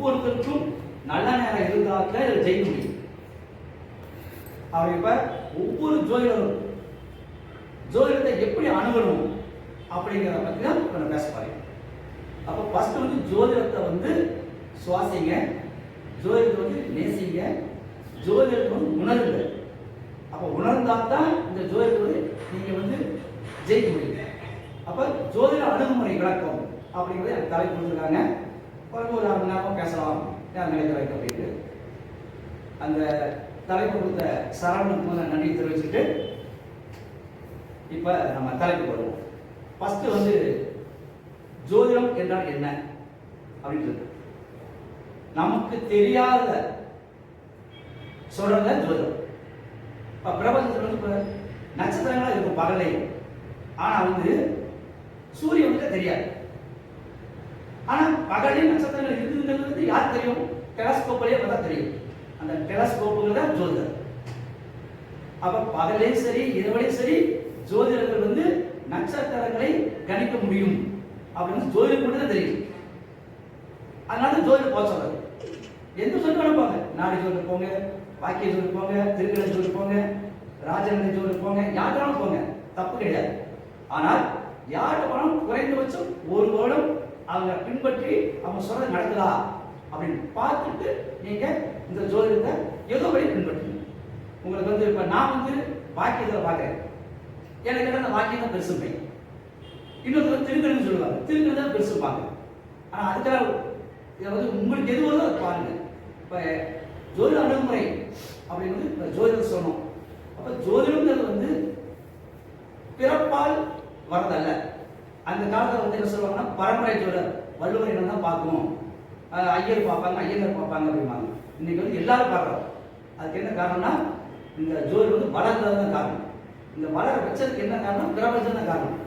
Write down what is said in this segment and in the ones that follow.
ஒவ்வொருத்தருக்கும் நல்ல நேரம் இருந்தால் தான் இதில் ஜெயிக்க முடியும். அவர் இப்ப ஒவ்வொரு ஜோதிடரும் ஜோதிடத்தை எப்படி அணுகணும் அப்படிங்கிறத பத்தி தான் இப்ப நான் பேச போறேன். அப்போ ஃபர்ஸ்ட் வந்து ஜோதிடத்தை வந்து சுவாசிங்க ஜோதிடத்தை வந்து நேசிங்க ஜோதிடத்தை வந்து உணருங்க. அப்போ உணர்ந்தால் தான் இந்த ஜோதிடத்தை வந்து நீங்க வந்து ஜெயிக்க முடியும். அப்போ ஜோதிட அணுகுமுறை விளக்கம் அப்படிங்கிறது எனக்கு தலைப்பு கொடுத்துருக்காங்க. ஒரு ஒரு அரை மணி நேரம் பேசலாம். யார் வைக்க அப்படின்ட்டு அந்த தலைப்பு கொடுத்த சரவணனுக்கு முதல்ல நன்றி தெரிவிச்சுட்டு இப்போ நம்ம தலைப்பு வருவோம் ஃபர்ஸ்ட் வந்து ஜோதிடம் என்றால் என்ன? அப்படின்றது. நமக்கு தெரியாத சொல்றத ஜோதிடம். இப்போ பிரபஞ்சத்தில் வந்து இப்போ நட்சத்திரங்களாக இருக்கும் பகலையும் ஆனால் வந்து சூரியனுக்கு தெரியாது. ஆனால் பகலே நட்சத்திரங்கள் இருக்குங்கிறது வந்து யார் தெரியும்? டெலஸ்கோப்லேயே பார்த்தா தெரியும். அந்த டெலஸ்கோப்புகள் தான் ஜோதிடர். அப்ப பகலையும் சரி இரவிலையும் சரி ஜோதிடர்கள் வந்து நட்சத்திரங்களை கணிக்க முடியும். அப்படின்னு ஜோதிடம் மட்டும் தான் தெரியும். அதனால ஜோதிடர் போக சொல்றாரு. எந்த சொல்லி போங்க. நாடி ஜோதிடர் போங்க வாக்கிய ஜோதிடர் போங்க திருக்கடை ஜோதிடர் போங்க ராஜநந்தி ஜோதிடர் போங்க யாருக்காலும் போங்க. தப்பு கிடையாது. ஆனால் யார்கிட்ட போனாலும் குறைந்தபட்சம் ஒரு வருடம் அவங்க பின்பற்றி அவங்க சொல்றது நடக்குதா அப்படின்னு பார்த்துட்டு நீங்க இந்த ஜோதிடத்தை ஏதோ வழி பின்பற்றுங்க. உங்களுக்கு வந்து இப்ப நான் வந்து வாக்கியத்தில் பார்க்குறேன். எனக்கு அந்த வாக்கியம் தான் பெருசுமை இன்னொருத்தர் திருக்கணும்னு சொல்லுவாங்க. திருக்கணும் தான் பெருசு ஆனால் அதுக்காக இதை வந்து உங்களுக்கு எது வருதோ அதை பாருங்க. இப்போ ஜோதிட அணுகுமுறை அப்படின்னு வந்து ஜோதிடம் சொன்னோம் அப்போ ஜோதிடம்ங்கிறது வந்து பிறப்பால் வரதல்ல அந்த காலத்தில் வந்து என்ன சொல்லுவாங்கன்னா பரம்பரை ஜோதிடர் வள்ளுவர் என்ன தான் பார்க்கணும். ஐயர் பார்ப்பாங்க ஐயர் பார்ப்பாங்க அப்படிம்பாங்க. இன்னைக்கு வந்து எல்லாரும் பார்க்குறோம். அதுக்கு என்ன காரணம்னா இந்த ஜோதி வந்து வளர்ந்தது தான் காரணம். இந்த வளர வச்சதுக்கு என்ன காரணம்? பிரபஞ்சம் தான் காரணம்.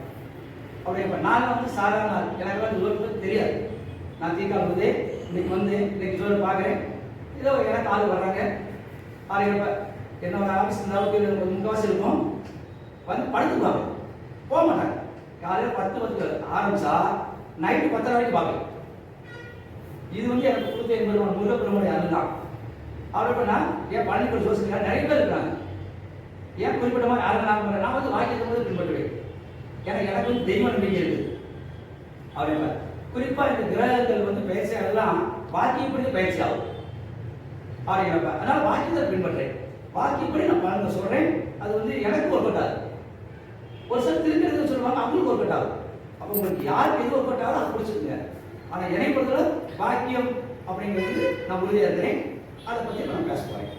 அப்படி இப்போ நான் வந்து சாதாரண ஆள். எனக்கு வந்து ஜோதி தெரியாது. நான் தீக்கா வந்து இன்னைக்கு வந்து இன்னைக்கு ஜோதி பார்க்குறேன். ஏதோ எனக்கு ஆள் வர்றாங்க. ஆள் இப்போ என்னோட ஆஃபீஸ் இந்த அளவுக்கு முக்கால்வாசி இருக்கும். வந்து படுத்துக்குவாங்க. போக மாட்டாங்க. காலையில் பத்து பத்து ஆரம்பிச்சா நைட்டு பத்தரை வரைக்கும் பார்க்கலாம் இது வந்து எனக்கு கொடுத்த என்பது முருகப்பெருமானுடைய அருள் தான் அவர் பண்ணா ஏன் பழனிப்படி ஜோசிக்கார் நிறைய பேர் இருக்காங்க ஏன் குறிப்பிட்ட மாதிரி யாரும் நான் நான் வந்து வாக்கியத்தை வந்து பின்பற்றுவேன். ஏன்னா எனக்கு வந்து தெய்வ நம்பிக்கை இருக்குது அப்படின்னா குறிப்பாக இந்த கிரகங்கள் வந்து பயிற்சியாகலாம் வாக்கியப்படி பயிற்சி ஆகும். அப்படிங்கிறப்ப அதனால் வாக்கியத்தை பின்பற்றேன் வாக்கியப்படி நான் பலனை சொல்கிறேன் அது வந்து எனக்கு ஒர்க் ஒரு சில திருக்கிறது சொல்லுவாங்க அவங்களுக்கு ஒர்க் ஆகும் அப்போ உங்களுக்கு யாருக்கு எது ஒர்க் அவுட் அதை பிடிச்சிருங்க. ஆனா என்னை பொறுத்தவரை பாக்கியம் அப்படிங்கிறது நான் உறுதியா இருக்கிறேன். அதை பத்தி நான் பேச போறேன்.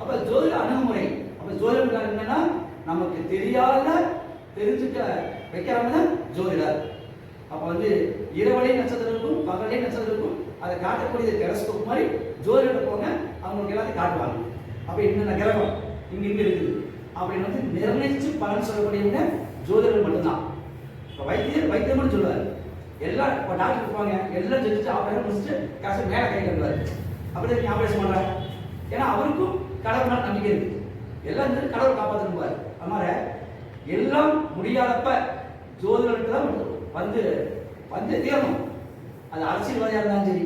அப்ப ஜோதிட அணுகுமுறை. அப்ப ஜோதிடம் என்னன்னா நமக்கு தெரியாத தெரிஞ்சுக்க வைக்கிறாங்க தான் ஜோதிடர். அப்ப வந்து இரவலை நட்சத்திரங்களுக்கும் பகலை நட்சத்திரங்களுக்கும் அதை காட்டக்கூடிய டெலஸ்கோப் மாதிரி ஜோதிட போங்க அவங்களுக்கு எல்லாத்தையும் காட்டுவாங்க. அப்ப என்னென்ன கிரகம்? இங்க இங்க இருக்குது. அப்படின்னு வந்து நிர்ணயிச்சு பலன் சொல்லக்கூடியவங்க ஜோதிடர்கள் மட்டும்தான். இப்போ வைத்தியர் வைத்தியம்னு மட்டும் சொல்லுவார். எல்லாம் இப்போ டாக்டர் இருப்பாங்க. எல்லாம் செஞ்சுட்டு ஆபரேஷன் முடிச்சுட்டு காசு மேலே கை கட்டுவார் அப்படி நீ ஆபரேஷன் பண்ணுறாரு ஏன்னா அவருக்கும் கடவுள் மேலே நம்பிக்கை இருக்கு. எல்லாம் இருந்து கடவுள் காப்பாற்றணுவார் அதனால எல்லாம் முடியாதப்ப ஜோதிடருக்கு தான் வந்து வந்து தீரணும். அது அரசியல்வாதியாக இருந்தாலும் சரி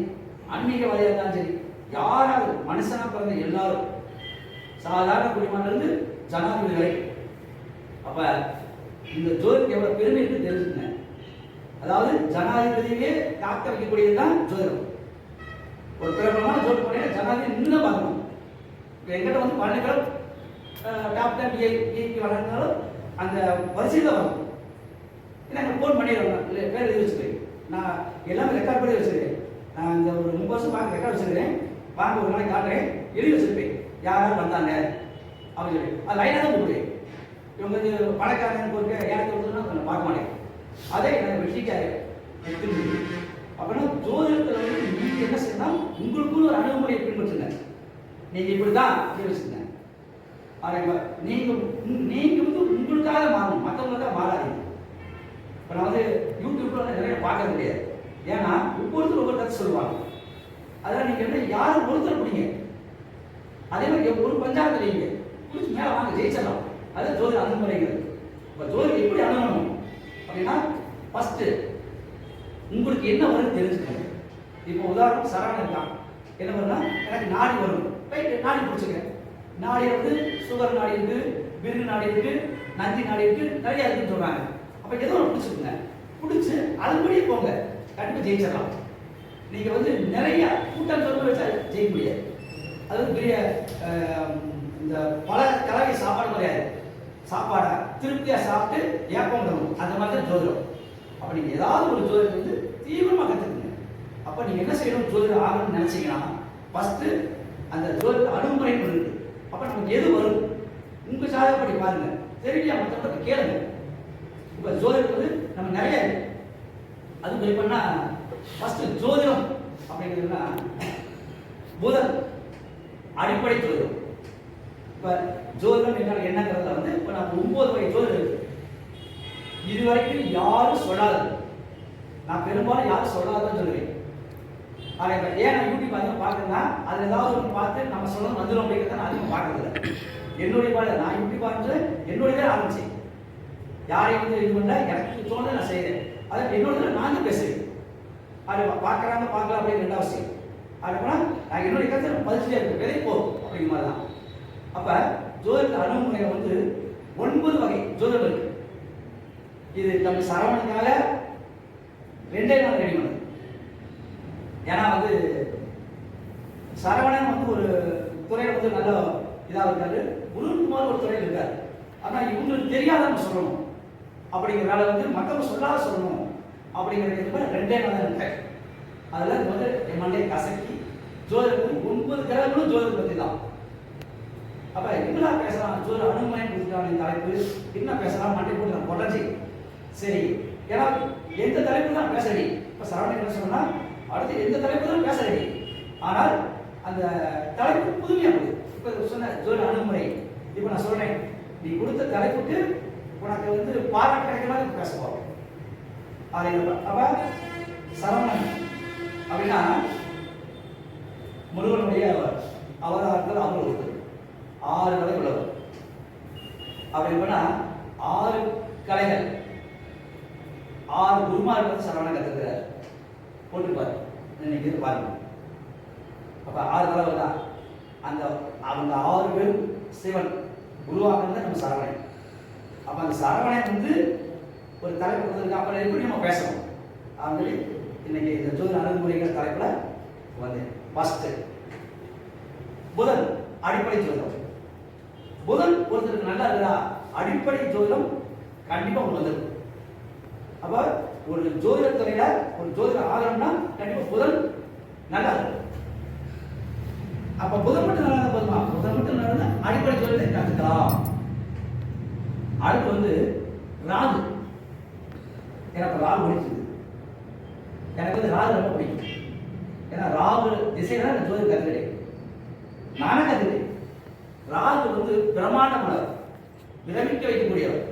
ஆன்மீகவாதியாக இருந்தாலும் சரி யாராவது மனுஷனாக பிறந்த எல்லாரும் சாதாரண குடிமகன்ல ஜனாதிபதிகளை. ஜனாதிபதி அப்ப இந்த ஜோதிக்கு எவ்வளவு பெருமை இருக்கு தெரிஞ்சுங்க அதாவது ஜனாதிபதியே காக்க வைக்கக்கூடியது தான் ஜோதிடம். ஒரு பிரபலமான ஜோதி பண்ணி ஜனாதிபதி நின்று பார்க்கணும். இப்போ எங்கிட்ட வந்து பழனிகளும் பேர் டாப் டென் பிஐக்கு வளர்ந்தாலும் அந்த வரிசையில் வரும் ஏன்னா எனக்கு ஃபோன் பண்ணிடுறோம் இல்லை பேர் எழுதி வச்சுக்கிறேன். நான் எல்லாமே ரெக்கார்ட் பண்ணி வச்சுருக்கேன் நான் இந்த ஒரு முப்பது வருஷம் வாங்க ரெக்கார்ட் வச்சுருக்கேன் வாங்க ஒரு நாளைக்கு காட்டுறேன். எழுதி வச்சுருப்பேன் யார் யார் வந்தாங்க? அப்படின்னு சொல்லி அது லைனாக தான் கூப்பிடுவேன் இவங்க வந்து பணக்காரன் கொடுக்க எனக்கு கொடுத்தோன்னா கொஞ்சம் பார்க்க மாட்டேன். அதே எனக்கு வெற்றிக்காரு அப்படின்னா ஜோதிடத்தில் வந்து நீங்க என்ன செய்யணும் உங்களுக்குள்ள ஒரு அணுகுமுறையை பின்பற்றுங்க. நீங்கள் இப்படி தான் வச்சுக்கங்க ஆனா நீங்கள் நீங்கள் வந்து உங்களுக்காக மாறணும். மற்றவங்களுக்காக மாறாதீங்க. இப்போ நான் வந்து யூடியூப்ல வந்து நிறைய பார்க்கறது கிடையாது ஏன்னா ஒவ்வொருத்தரும் ஒவ்வொரு கற்று சொல்லுவாங்க. அதனால் நீங்கள் என்ன யாரும் ஒருத்தர் பிடிங்க. அதே மாதிரி ஒரு பஞ்சாயத்து நீங்கள் பிடிச்சி மேலே வாங்க ஜெயிச்சிடலாம். அது ஜோதி அணுகுமுறைகள் இப்போ ஜோதி எப்படி அணுகணும் அப்படின்னா ஃபஸ்ட்டு உங்களுக்கு என்ன வரும்னு தெரிஞ்சுக்கணும் இப்போ உதாரணம் சரவணன் இருக்கான் என்ன வரும்னா எனக்கு நாடி வரும். ரைட் நாடி பிடிச்சிக்கிறேன் நாடி வந்து சுகர் நாடி இருக்கு விருது நாடி இருக்கு நந்தி நாடி இருக்கு நிறைய இருக்குன்னு சொல்றாங்க. அப்போ ஏதோ ஒன்று பிடிச்சிருக்குங்க பிடிச்சி அதுபடியே போங்க. கண்டிப்பாக ஜெயிச்சிடலாம். நீங்கள் வந்து நிறைய கூட்டம் சொல்ல வச்சா ஜெயிக்க முடியாது. அது பெரிய இந்த பல கலவை சாப்பாடு கிடையாது சாப்பாடை திருப்தியாக சாப்பிட்டு ஏப்பம் வரும் அந்த மாதிரி தான் ஜோதிடம். அப்போ நீங்கள் ஏதாவது ஒரு ஜோதிடம் வந்து தீவிரமாக கற்றுக்குங்க அப்போ நீங்கள் என்ன செய்யணும்? ஜோதிடம் ஆகணும்னு நினச்சிங்கன்னா ஃபஸ்ட்டு அந்த ஜோதிட அணுகுமுறை இருக்குது அப்போ நமக்கு எது வரும்? உங்கள் சாதகப்படி பாருங்கள் தெரியலையா மற்றவங்க கேளுங்க. உங்கள் ஜோதிடம் வந்து நம்ம நிறைய இருக்கு. அது குறிப்பா ஃபஸ்ட்டு ஜோதிடம் அப்படிங்கிறதுனா புதன். அடிப்படை ஜோதிடம் இப்ப ஜோதிடம் என்றால் என்னங்கிறதுல வந்து இப்ப நான் ஒன்பது வகை ஜோதிடம் இருக்கு. இதுவரைக்கும் யாரும் சொல்லாது நான் பெரும்பாலும் யாரும் சொல்லாதுன்னு சொல்லுவேன். அதை இப்ப ஏன் நான் யூடியூப் அதிகம் பார்க்குறேன்னா அதுல ஏதாவது ஒன்று பார்த்து நம்ம சொல்லணும் வந்துடும் அப்படிங்கிறத நான் அதிகம் பார்க்கறது என்னுடைய பாடல நான் யூடியூப் பார்த்து என்னுடைய ஆரம்பிச்சேன். யாரையும் வந்து இது பண்ணல எனக்கு தோணுது நான் செய்கிறேன் அதை என்னோட நான் தான் பேசுறேன் அது பார்க்குறாங்க பார்க்கலாம் அப்படின்னு ரெண்டாவது விஷயம். அப்படின்னா நான் என்னுடைய கருத்து பதிச்சுட்டே இருக்கிறதே விதை போ அப்படிங்கிற மாதிரி தான் அப்ப ஜோதிட அணுகுமுறை வந்து ஒன்பது வகை ஜோதிடம் இருக்கு. இது நம்ம சரவணனுக்காக ரெண்டே நாள் ரெடி பண்ணது. ஏன்னா வந்து சரவணன் வந்து ஒரு துறையில வந்து நல்ல இதாக இருக்காரு. குருகுமார் ஒரு துறையில் இருக்காரு. ஆனால் இவங்களுக்கு தெரியாதவங்க சொல்லணும். அப்படிங்கிறனால வந்து மக்கள் சொல்லாத சொல்லணும். அப்படிங்கிறது ரெண்டே நாள் இருக்கேன் அதில் வந்து என் கசக்கி ஜோதிடத்துக்கு ஒன்பது கிரகங்களும் ஜோதிடம் பற்றி தான் அப்போ என்ன பேசலாம்? ஜோதிட அணுகுமுறை கொடுத்துருக்காங்க தலைப்பு. என்ன பேசலாம்? மண்டை போட்டு நான் கொடைஞ்சி சரி ஏன்னா எந்த தலைப்பு தான் பேசறி இப்போ இப்ப சரவணன் என்ன சொன்னால் அடுத்து எந்த தலைப்பு தான் பேசறி ஆனால் அந்த தலைப்பு புதுமையா போகுது. இப்ப சொன்ன ஜோதிட அணுகுமுறை இப்ப நான் சொல்கிறேன் நீ கொடுத்த தலைப்புக்கு உனக்கு வந்து பாராட்டு கிடைக்கிற மாதிரி பேச அதை அப்போ சரவணன் அப்படின்னா முருகனுடைய அவதாரத்தில் அவர் ஒருத்தர் ஆறு கலை உள்ளவர் அப்படி போனா ஆறு கலைகள். ஆறு குருமார்கள் வந்து சரவணன் கத்துக்கிறார் போட்டுப்பாரு இன்னைக்கு இருந்து பாருங்க அப்ப ஆறு தலைவர் தான். அந்த அந்த ஆறு பேரும் சிவன் இருந்தால் நம்ம சரவணன். அப்போ அந்த சரவணன் வந்து ஒரு தலைவர் கொடுத்துருக்கு அப்புறம் எப்படி நம்ம பேசணும்? அப்படின்னு இன்னைக்கு இந்த ஜோதிட அணுகுமுறைகள் தலைப்புல வந்து ஃபர்ஸ்ட் புதன் அடிப்படை ஜோதிடம். புதன் ஒருத்தருக்கு நல்லா இருக்குதா? அடிப்படை ஜோதிடம் கண்டிப்பா உங்களுக்கு வந்துடும் அப்ப ஒரு ஜோதிட துறையில ஒரு ஜோதிட ஆகணும்னா கண்டிப்பா புதன் நல்லா இருக்கும் அப்ப புதன் மட்டும் நல்லா இருந்தா போதுமா? புதன் மட்டும் நல்லா இருந்தா அடிப்படை ஜோதிடத்தை கத்துக்கலாம். அடுத்து வந்து ராகு. எனக்கு ராகு முடிச்சது ராகு ரொம்ப பிடிக்கும் ஏன்னா ராகு திசையில நான் ஜோதி கத்துக்கிட்டேன் நானே கத்துக்கிட்டேன். ராகு வந்து பிரமாண்டமானவர் விரமிக்க வைக்கக்கூடியவர்.